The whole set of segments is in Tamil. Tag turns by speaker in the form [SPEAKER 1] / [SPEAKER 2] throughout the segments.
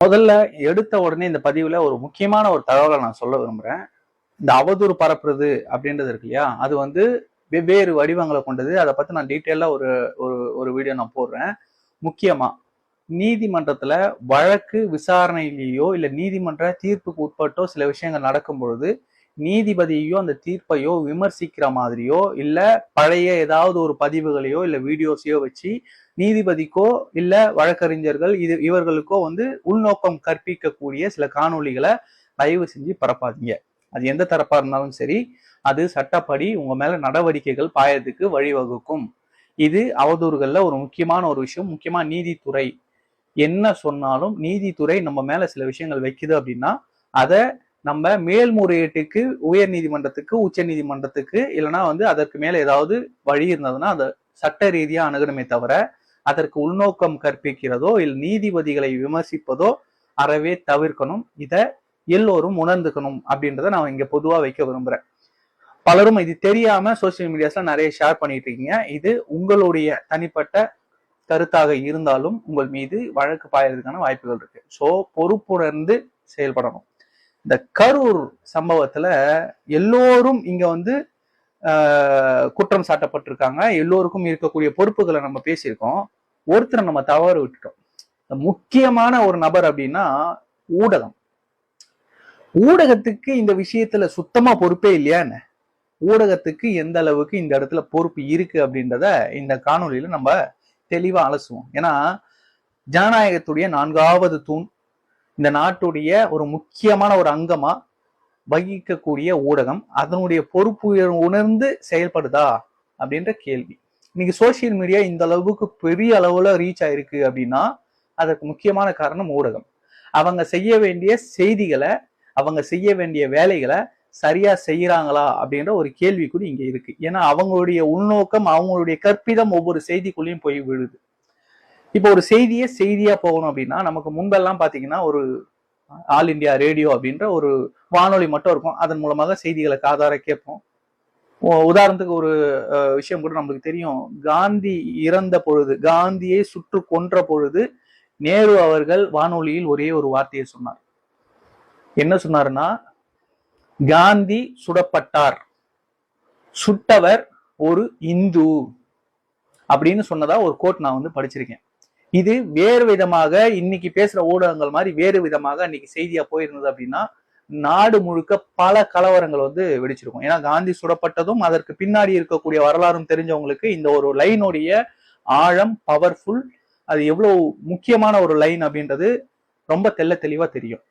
[SPEAKER 1] முதல்ல எடுத்த உடனே இந்த பதிவுல ஒரு முக்கியமான ஒரு தகவலை நான் சொல்ல விரும்புறேன். இந்த அவதூறு பரப்புறது அப்படின்றது இருக்கு இல்லையா? அது வந்து வெவ்வேறு வடிவங்களை கொண்டது. அதை பத்தி நான் டீட்டெயிலா ஒரு ஒரு ஒரு வீடியோ நான் போடுறேன். முக்கியமா நீதிமன்றத்துல வழக்கு விசாரணையிலேயோ இல்ல நீதிமன்ற தீர்ப்புக்கு உட்பட்டோ சில விஷயங்கள் நடக்கும் பொழுது நீதிபதியோ அந்த தீர்ப்பையோ விமர்சிக்கிற மாதிரியோ இல்ல பழைய ஏதாவது ஒரு பதிவுகளையோ இல்ல வீடியோஸையோ வச்சு நீதிபதிக்கோ இல்ல வழக்கறிஞர்கள் இது இவர்களுக்கோ வந்து உள்நோக்கம் கற்பிக்கக்கூடிய சில காணொளிகளை தயவு செஞ்சு பரப்பாதீங்க. அது எந்த தரப்பா இருந்தாலும் சரி அது சட்டப்படி உங்க மேல நடவடிக்கைகள் பாயறதுக்கு வழிவகுக்கும். இது அவதூறுகள்ல ஒரு முக்கியமான ஒரு விஷயம் முக்கியமா நீதித்துறை. என்ன சொன்னாலும் நீதித்துறை நம்ம மேல சில விஷயங்கள் வைக்குது அப்படின்னா அதை நம்ம மேல்முறையீட்டுக்கு உயர் நீதிமன்றத்துக்கு உச்ச நீதிமன்றத்துக்கு இல்லைன்னா வந்து அதற்கு மேல ஏதாவது வழி இருந்ததுன்னா அதை சட்ட ரீதியா அணுகணுமே தவிர அதற்கு உள்நோக்கம் கற்பிக்கிறதோ இல்லை நீதிபதிகளை விமர்சிப்பதோ அறவே தவிர்க்கணும். இதை எல்லோரும் உணர்ந்துக்கணும் அப்படின்றத நான் இங்க பொதுவா வைக்க விரும்புறேன். பலரும் இது தெரியாம சோசியல் மீடியாஸ்ல நிறைய ஷேர் பண்ணிட்டு இருக்கீங்க. இது உங்களுடைய தனிப்பட்ட கருத்தாக இருந்தாலும் உங்கள் மீது வழக்கு பாயறதுக்கான வாய்ப்புகள் இருக்கு. ஸோ பொறுப்புணர்ந்து செயல்படணும். இந்த கரூர் சம்பவத்துல எல்லோரும் இங்க வந்து குற்றம் சாட்டப்பட்டிருக்காங்க. எல்லோருக்கும் இருக்கக்கூடிய பொறுப்புகளை நம்ம பேசியிருக்கோம். ஒருத்தரை நம்ம தவற விட்டுட்டோம். முக்கியமான ஒரு நபர் அப்படின்னா ஊடகம். ஊடகத்துக்கு இந்த விஷயத்துல சுத்தமா பொறுப்பே இல்லையா என்ன? ஊடகத்துக்கு எந்த அளவுக்கு இந்த இடத்துல பொறுப்பு இருக்கு அப்படின்றத இந்த காணொலியில நம்ம தெளிவா அலசுவோம். ஏன்னா ஜனநாயகத்துடைய நான்காவது தூண் இந்த நாட்டுடைய ஒரு முக்கியமான ஒரு அங்கமா வகிக்கக்கூடிய ஊடகம் அதனுடைய பொறுப்பு உணர்ந்து செயல்படுதா அப்படின்ற கேள்வி. இன்னைக்கு சோசியல் மீடியா இந்த அளவுக்கு பெரிய அளவுல ரீச் ஆயிருக்கு அப்படின்னா அதற்கு முக்கியமான காரணம் ஊடகம். அவங்க செய்ய வேண்டிய செய்திகளை அவங்க செய்ய வேண்டிய வேலைகளை சரியா செய்யறாங்களா அப்படின்ற ஒரு கேள்விக்குறி இங்க இருக்கு. ஏன்னா அவங்களுடைய உள்நோக்கம் அவங்களுடைய கற்பிதம் ஒவ்வொரு செய்திக்குள்ளேயும் போய் விழுது. இப்போ ஒரு செய்தியே செய்தியா போகணும் அப்படின்னா நமக்கு முன்பெல்லாம் பாத்தீங்கன்னா ஒரு ஆல் இந்தியா ரேடியோ அப்படின்ற ஒரு வானொலி மட்டும் இருக்கும். அதன் மூலமாக செய்திகளை காதார கேட்போம். உதாரணத்துக்கு ஒரு விஷயம் கூட நம்மளுக்கு தெரியும். காந்தி இறந்த பொழுது காந்தியை சுற்று கொன்ற பொழுது நேரு அவர்கள் வானொலியில் ஒரே ஒரு வார்த்தையை சொன்னார். என்ன சொன்னாருன்னா காந்தி சுடப்பட்டார். சுட்டவர் ஒரு இந்து. அப்படின்னு சொன்னதா ஒரு கோட் நான் வந்து படிச்சிருக்கேன். இது வேறு விதமாக இன்னைக்கு பேசுற ஊடகங்கள் மாதிரி வேறு விதமாக இன்னைக்கு செய்தியா போயிருந்தது அப்படின்னா நாடு முழுக்க பல கலவரங்கள் வந்து வெடிச்சிருக்கும். ஏன்னா காந்தி சுடப்பட்டதும் அதற்கு பின்னாடி இருக்கக்கூடிய வரலாறும் தெரிஞ்சவங்களுக்கு இந்த ஒரு லைனுடைய ஆழம் பவர்ஃபுல் அது எவ்வளவு முக்கியமான ஒரு லைன் அப்படின்றது ரொம்ப தெள்ள தெளிவா தெரியும்.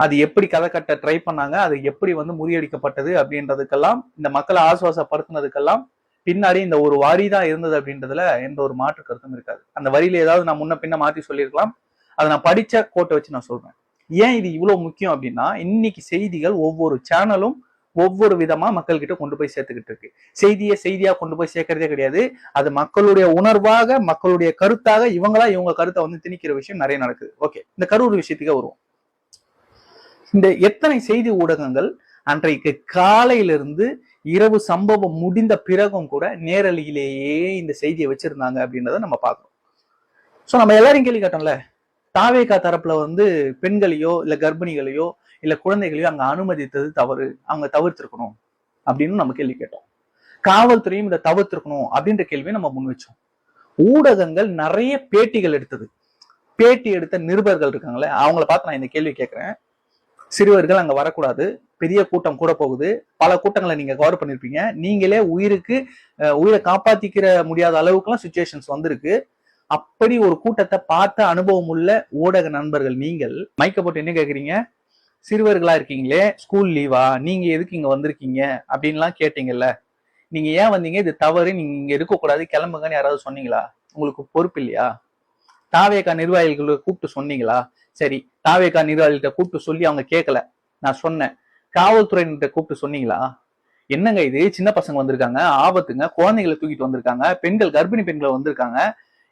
[SPEAKER 1] அது எப்படி கதை கட்ட ட்ரை பண்ணாங்க அது எப்படி வந்து முறியடிக்கப்பட்டது அப்படின்றதுக்கெல்லாம் இந்த மக்களை ஆசுவாசப்படுத்தினதுக்கெல்லாம் பின்னாடி இந்த ஒரு வரி தான் இருந்தது அப்படின்றதுல எந்த ஒரு மாற்று கருத்தும் இருக்காது. அந்த வரியில ஏதாவது நான் முன்ன பின்ன மாத்தி சொல்லியிருக்கலாம். அதை நான் படிச்ச கோட்டை வச்சு நான் சொல்றேன். ஏன் இது இவ்வளவு முக்கியம் அப்படின்னா இன்னைக்கு செய்திகள் ஒவ்வொரு சேனலும் ஒவ்வொரு விதமா மக்கள்கிட்ட கொண்டு போய் சேர்த்துக்கிட்டு இருக்கு. செய்தியை செய்தியா கொண்டு போய் சேர்க்கறதே கிடையாது. அது மக்களுடைய உணர்வாக மக்களுடைய கருத்தாக இவங்களா இவங்க கருத்தை வந்து திணிக்கிற விஷயம் நிறைய நடக்குது. ஓகே இந்த கரூர் விஷயத்துக்கே வருவோம். இந்த எத்தனை செய்தி ஊடகங்கள் அன்றைக்கு காலையிலிருந்து இரவு சம்பவம் முடிந்த பிறகும் கூட நேரலையிலேயே இந்த செய்தியை வச்சிருந்தாங்க அப்படின்றத நம்ம பார்க்கணும் ஸோ நம்ம எல்லாரையும் கேள்வி கேட்டோம்ல? தாவேகா தரப்புல வந்து பெண்களையோ இல்ல கர்ப்பிணிகளையோ இல்ல குழந்தைகளையோ அங்க அனுமதித்தது தவறு. அவங்க தவிர்த்திருக்கணும் அப்படின்னு நம்ம கேள்வி கேட்டோம். காவல்துறையும் இதை தவிர்த்திருக்கணும் அப்படின்ற கேள்வியை நம்ம முன் வச்சோம். ஊடகங்கள் நிறைய பேட்டிகள் எடுத்தது. பேட்டி எடுத்த நிருபர்கள் இருக்காங்களே அவங்கள பார்த்து நான் இந்த கேள்வி கேட்கிறேன். சிறுவர்கள் அங்க வரக்கூடாது. பெரிய கூட்டம் கூட போகுது. பல கூட்டங்களை நீங்க கவர் பண்ணிருப்பீங்க. நீங்களே உயிருக்கு உயிரை காப்பாத்திக்கிற முடியாத அளவுக்குலாம் சுச்சுவேஷன்ஸ் வந்திருக்கு. அப்படி ஒரு கூட்டத்தை பார்த்த அனுபவம் உள்ள ஊடக நண்பர்கள் நீங்கள் மைக்க போட்டு என்ன கேக்குறீங்க? சிறுவர்களா இருக்கீங்களே ஸ்கூல் லீவா நீங்க எதுக்கு இங்க வந்திருக்கீங்க? அப்படின்லாம் கேட்டீங்கல்ல. நீங்க ஏன் வந்தீங்க? இது தவறு. நீங்க இங்க இருக்கக்கூடாது. கிளம்புங்கன்னு யாராவது சொன்னீங்களா? உங்களுக்கு பொறுப்பு இல்லையா? தாவேக்கா நிர்வாகிகளை கூப்பிட்டு சொன்னீங்களா? சரி தாவேக்கா நிர்வாகிகிட்ட கூப்பிட்டு சொல்லி அவங்க கேட்கல நான் சொன்னேன். காவல்துறையினர்கிட்ட கூப்பிட்டு சொன்னீங்களா? என்னங்க இது? சின்ன பசங்க வந்திருக்காங்க. ஆபத்துங்க. குழந்தைகளை தூக்கிட்டு வந்திருக்காங்க. பெண்கள் கர்ப்பிணி பெண்களை வந்திருக்காங்க.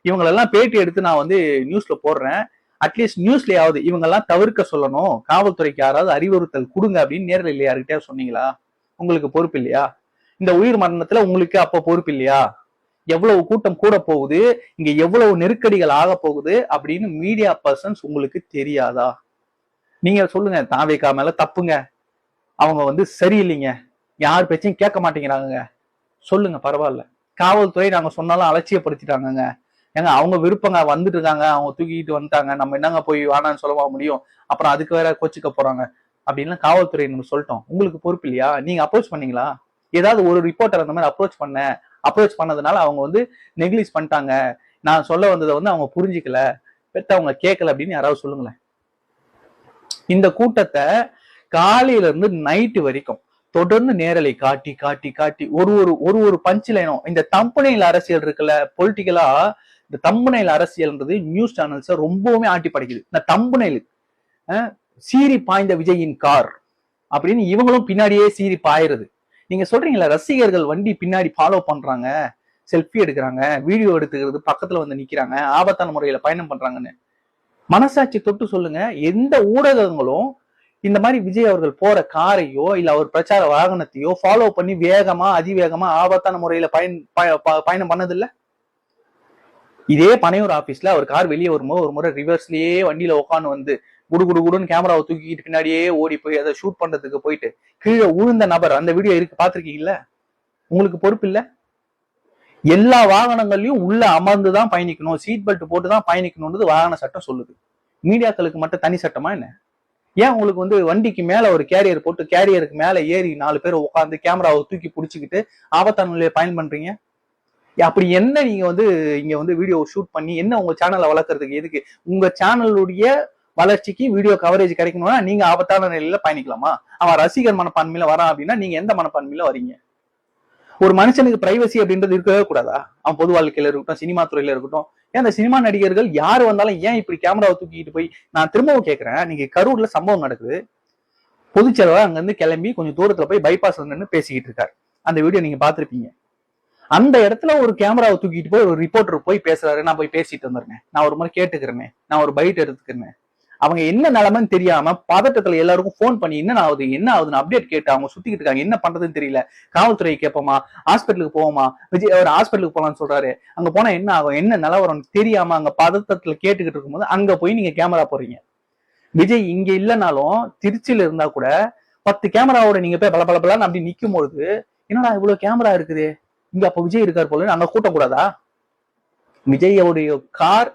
[SPEAKER 1] இவங்களெல்லாம் பேட்டி எடுத்து நான் வந்து நியூஸ்ல போடுறேன். அட்லீஸ்ட் நியூஸ்லயாவது இவங்கெல்லாம் தவிர்க்க சொல்லணும். காவல்துறைக்கு யாராவது அறிவுறுத்தல் கொடுங்க அப்படின்னு நேரில் இல்லையா? யாருக்கிட்டயா சொன்னீங்களா? உங்களுக்கு பொறுப்பு இல்லையா? இந்த உயிர் மரணத்துல உங்களுக்கு அப்ப பொறுப்பு இல்லையா? எவ்வளவு கூட்டம் கூட போகுது? இங்க எவ்வளவு நெருக்கடிகள் ஆக போகுது? அப்படின்னு மீடியா பர்சன்ஸ் உங்களுக்கு தெரியாதா? நீங்க சொல்லுங்க தாவேக்கா மேல தப்புங்க. அவங்க வந்து சரியில்லைங்க. யார் பேச்சையும் கேட்க மாட்டேங்கிறாங்க சொல்லுங்க பரவாயில்ல. காவல்துறை நாங்க சொன்னாலும் அலட்சியப்படுத்திட்டாங்கங்க. ஏங்க அவங்க விருப்பங்க வந்துட்டு இருக்காங்க அவங்க தூக்கிட்டு வந்துட்டாங்க நம்ம என்னங்க போய் வேணான்னு சொல்லவா முடியும்? அப்புறம் அதுக்கு வேற கோச்சிக்க போறாங்க. அப்படின்னு காவல்துறை நம்ம சொல்லிட்டோம். உங்களுக்கு பொறுப்பு இல்லையா? நீங்க அப்ரோச் பண்ணீங்களா? ஏதாவது ஒரு ரிப்போர்ட்டர் அந்த மாதிரி அப்ரோச் பண்ண அப்ரோச் பண்ணதுனால அவங்க வந்து நெக்லிஸ் பண்ணிட்டாங்க. நான் சொல்ல வந்ததை வந்து அவங்க புரிஞ்சுக்கல. பெத்தவங்க கேட்கல அப்படின்னு யாராவது சொல்லுங்களேன். இந்த கூட்டத்தை காலையில இருந்து நைட்டு வரைக்கும் தொடர்ந்து நேரலை காட்டி காட்டி காட்டி ஒரு ஒரு ஒரு ஒரு பஞ்ச் லைனும் இந்த தம்பனையில் அரசியல் இருக்குல்ல பொலிட்டிக்கலா இந்த தம்பனையில் அரசியல்ன்றது நியூஸ் சேனல்ஸை ரொம்பவுமே ஆட்டி படைக்குது. இந்த தம்பனையில் சீரி பாய்ந்த விஜயின் கார் அப்படின்னு இவங்களும் பின்னாடியே சீரி பாயிருது நீங்க சொல்றீங்களா ரசிகர்கள் வண்டி பின்னாடி ஃபாலோ பண்றாங்க செல்ஃபி எடுக்கிறாங்க வீடியோ எடுத்துக்கிறது பக்கத்துல வந்து நிக்கிறாங்க ஆபத்தான முறையில பயணம் பண்றாங்கன்னு. மனசாட்சி தொட்டு சொல்லுங்க எந்த ஊடகங்களும் இந்த மாதிரி விஜய் அவர்கள் போற காரையோ இல்ல அவர் பிரச்சார வாகனத்தையோ ஃபாலோ பண்ணி வேகமா அதிவேகமா ஆபத்தான முறையில பயன் ப- ப- பயணம் பண்ணதில்ல? இதே பனையூர் ஆபீஸ்ல அவர் கார் வெளியே வரும்போது ஒரு முறை ரிவர்ஸ்லயே வண்டியில உட்காந்து வந்து குடு குடு குடுன்னு கேமராவை தூக்கிட்டு பின்னாடியே ஓடி போய் அதை ஷூட் பண்றதுக்கு போயிட்டு கீழே உழுந்த நபர் அந்த வீடியோ இருக்கு பாத்திருக்கீங்கல்ல உங்களுக்கு பொறுப்பு இல்ல? எல்லா வாகனங்கள்லயும் உள்ள அமர்ந்து தான் பயணிக்கணும் சீட் பெல்ட் போட்டு தான் பயணிக்கணும்ன்றது வாகன சட்டம் சொல்லுது. மீடியாக்களுக்கு மட்டும் தனி சட்டமா என்ன? ஏன் உங்களுக்கு வந்து வண்டிக்கு மேல ஒரு கேரியர் போட்டு கேரியருக்கு மேல ஏறி நாலு பேர் உட்காந்து கேமராவை தூக்கி பிடிச்சிக்கிட்டு ஆபத்தான நிலையை பயன் பண்றீங்க? அப்படி என்ன நீங்க வந்து இங்க வந்து வீடியோ ஷூட் பண்ணி என்ன உங்க சேனலை வளர்க்கறதுக்கு எதுக்கு? உங்க சேனலுடைய வளர்ச்சிக்கு வீடியோ கவரேஜ் கிடைக்கணும்னா நீங்க ஆபத்தான நிலையில பயணிக்கலாமா? அவன் ரசிகர் மனப்பான்மையில வரான் அப்படின்னா நீங்க எந்த மனப்பான்மையில வரீங்க? ஒரு மனுஷனுக்கு பிரைவசி அப்படின்றது இருக்கவே கூடாதா? அவன் பொது வாழ்க்கையில இருக்கட்டும் சினிமா துறையில இருக்கட்டும். ஏன் அந்த சினிமா நடிகர்கள் யார் வந்தாலும் ஏன் இப்படி கேமராவை தூக்கிட்டு போய் நான் திரும்பவும் கேட்கறேன் நீங்க கரூர்ல சம்பவம் நடக்குது. பொதுச்செலவா அங்கிருந்து கிளம்பி கொஞ்சம் தூரத்துல போய் பைபாஸ் நின்று பேசிக்கிட்டு இருக்காரு. அந்த வீடியோ நீங்க பாத்திருப்பீங்க அந்த இடத்துல ஒரு கேமராவை தூக்கிட்டு போய் ஒரு ரிப்போர்ட்டர் போய் பேசுறாரு. நான் போய் பேசிட்டு வந்துருங்க நான் ஒரு முறை கேட்டுக்கிறேன். நான் ஒரு பைட் எடுத்துக்கிறேன். அவங்க என்ன நிலைமைன்னு தெரியாம பதட்டத்துல எல்லாருக்கும் ஃபோன் பண்ணி என்ன ஆகுது? என்ன ஆகுதுன்னு அப்டேட் கேட்டு அவங்க சுத்திக்கிட்டு இருக்காங்க. என்ன பண்றதுன்னு தெரியல. காவல்துறை கேட்போமா? ஹாஸ்பிட்டலுக்கு போவோமா? விஜய் அவர் ஹாஸ்பிட்டலுக்கு போலாம்னு சொல்றாரு. அங்க போனா என்ன ஆகும்? என்ன நிலவரம் தெரியாம அங்க பதட்டத்துல கேட்டுக்கிட்டு இருக்கும்போது அங்க போய் நீங்க கேமரா போறீங்க விஜய் இங்க இல்லைனாலும் திருச்சியில இருந்தா கூட பத்து கேமராவோட நீங்க போய் பல பல பலன்னு அப்படி நிற்கும் பொழுது என்னடா இவ்வளவு கேமரா இருக்குது? இங்க அப்ப விஜய் இருக்கார் போல அங்க கூட்டக்கூடாதா? விஜயோடைய கார்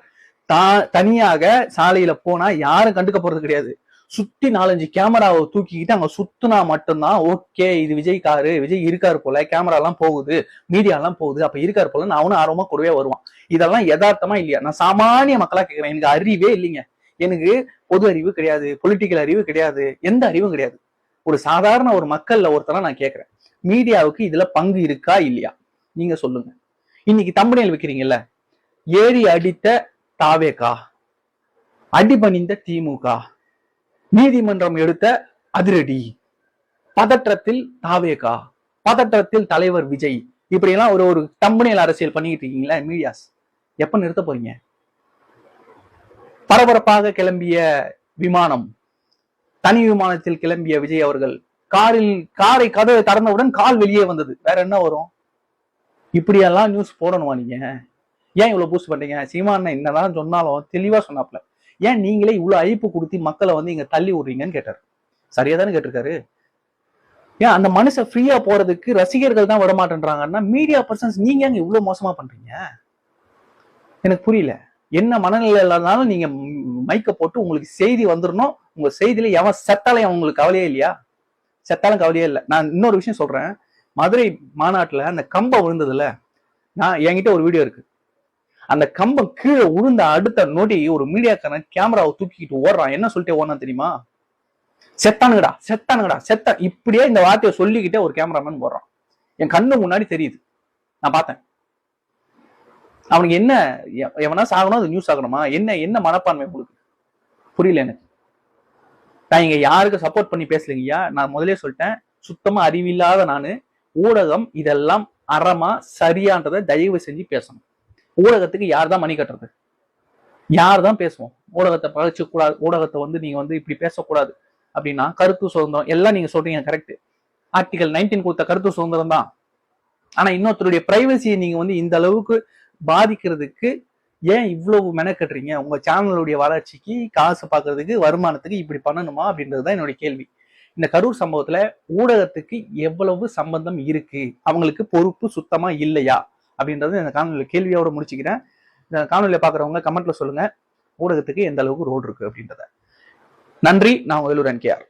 [SPEAKER 1] தா தனியாக சாலையில போனா யாரும் கண்டுக்க போறது கிடையாது. சுத்தி நாலஞ்சு கேமராவை தூக்கிக்கிட்டு அங்க சுத்துனா மட்டும்தான் ஓகே இது விஜய் காரு விஜய் இருக்காரு போல கேமரா எல்லாம் போகுது மீடியா எல்லாம் போகுது அப்ப இருக்காரு போல நான் அவனும் ஆர்வமா கூடவே வருவான். இதெல்லாம் யதார்த்தமா இல்லையா? நான் சாமானிய மக்களா கேட்கிறேன் எனக்கு அறிவே இல்லைங்க. எனக்கு பொது அறிவு கிடையாது பொலிட்டிக்கல் அறிவு கிடையாது எந்த அறிவும் கிடையாது. ஒரு சாதாரண ஒரு மக்கள்ல ஒருத்தரா நான் கேட்கிறேன் மீடியாவுக்கு இதுல பங்கு இருக்கா இல்லையா? நீங்க சொல்லுங்க. இன்னைக்கு தம்பனையில் வைக்கிறீங்கல்ல ஏறி அடித்த தாவேகா அடிபணிந்த திமுக நீதிமன்றம் எடுத்த அதிரடி பதற்றத்தில் தாவேகா பதற்றத்தில் தலைவர் விஜய் இப்படி எல்லாம் ஒரு ஒரு தம்பனையில் அரசியல் பண்ணிக்கிட்டு இருக்கீங்களா மீடியாஸ் எப்ப நிறுத்த போறீங்க? பரபரப்பாக கிளம்பிய விமானம் தனி விமானத்தில் கிளம்பிய விஜய் அவர்கள் காரில் காரை கதவை திறந்தவுடன் கால் வெளியே வந்தது. வேற என்ன வரும்? இப்படியெல்லாம் நியூஸ் போடணுமா நீங்க? ஏன் இவ்வளவு பூஸ்ட் பண்றீங்க? சீமான் என்னதான் சொன்னாலும் தெளிவா சொன்னாப்ல ஏன் நீங்களே இவ்வளவு அழைப்பு கொடுத்து மக்களை வந்து இங்க தள்ளி விடுறீங்கன்னு கேட்டாரு. சரியா தானே கேட்டிருக்காரு? ஏன் அந்த மனுஷன் ஃப்ரீயா போறதுக்கு ரசிகர்கள் தான் விடமாட்டேன்றாங்கன்னா மீடியா பர்சன்ஸ் நீங்க ஏங்க இவ்வளவு மோசமா பண்றீங்க? எனக்கு புரியல. என்ன மனநிலை இல்லாதனாலும் நீங்க மைக்க போட்டு உங்களுக்கு செய்தி வந்துடணும் உங்க செய்தியில எவன் செத்தாலும் உங்களுக்கு கவலையே இல்லையா? செத்தாலும் கவலையே இல்லை. நான் இன்னொரு விஷயம் சொல்றேன். மதுரை மாநாட்டில் அந்த கம்பம் விழுந்ததுல நான் என்கிட்ட ஒரு வீடியோ இருக்கு. அந்த கம்பம் கீழே உழுந்த அடுத்த நொடி ஒரு மீடியாக்காரன் கேமராவை தூக்கிட்டு ஓடுறான். என்ன சொல்லிட்டு ஓடுறான் தெரியுமா? செத்தானுங்கடா செத்தானுங்கடா செத்த. இப்படியே இந்த வார்த்தையை சொல்லிக்கிட்டே ஒரு கேமராமேன் போடுறான் என் கண்ணு முன்னாடி தெரியுது. நான் பார்த்தேன். அவனுக்கு என்ன எ- எவனா சாகணும் அது நியூஸ் ஆகணுமா? என்ன என்ன மனப்பான்மை உங்களுக்கு? புரியல எனக்கு. நான் இங்க யாருக்கு சப்போர்ட் பண்ணி பேசலைங்கய்யா? நான் முதலே சொல்லிட்டேன். சுத்தமா அறிவில்லாத நான். ஊடகம் இதெல்லாம் அறமா சரியான்றதை தயவு செஞ்சு பேசணும். ஊடகத்துக்கு யார் தான் மணி கட்டுறது? யார் தான் பேசுவோம்? ஊடகத்தை பகைச்சு கூடாது ஊடகத்தை வந்து நீங்க வந்து இப்படி பேசக்கூடாது அப்படின்னா கருத்து சுதந்திரம் எல்லாம் நீங்க சொல்றீங்க கரெக்ட் ஆர்டிகல் நைன்டீன் கொடுத்த கருத்து சுதந்திரம் தான். ஆனா இன்னொருத்தருடைய பிரைவசியை நீங்க வந்து இந்த அளவுக்கு பாதிக்கிறதுக்கு ஏன் இவ்வளவு மெனக்கட்டுறீங்க உங்க சேனலுடைய வளர்ச்சிக்கு காசு பார்க்கறதுக்கு வருமானத்துக்கு இப்படி பண்ணணுமா அப்படின்றது தான் என்னுடைய கேள்வி. இந்த கரூர் சம்பவத்துல ஊடகத்துக்கு எவ்வளவு சம்பந்தம் இருக்கு? அவங்களுக்கு பொறுப்பு சுத்தமா இல்லையா? அப்படின்றது இந்த காணொலியில் கேள்வியோட முடிச்சுக்கிறேன். இந்த காணொலியை பாக்குறவங்க கமெண்ட்ல சொல்லுங்க. ஊடகத்துக்கு எந்த அளவுக்கு ரோடு இருக்கு அப்படின்றத. நன்றி. நான் வேலூர் என்கேஆர்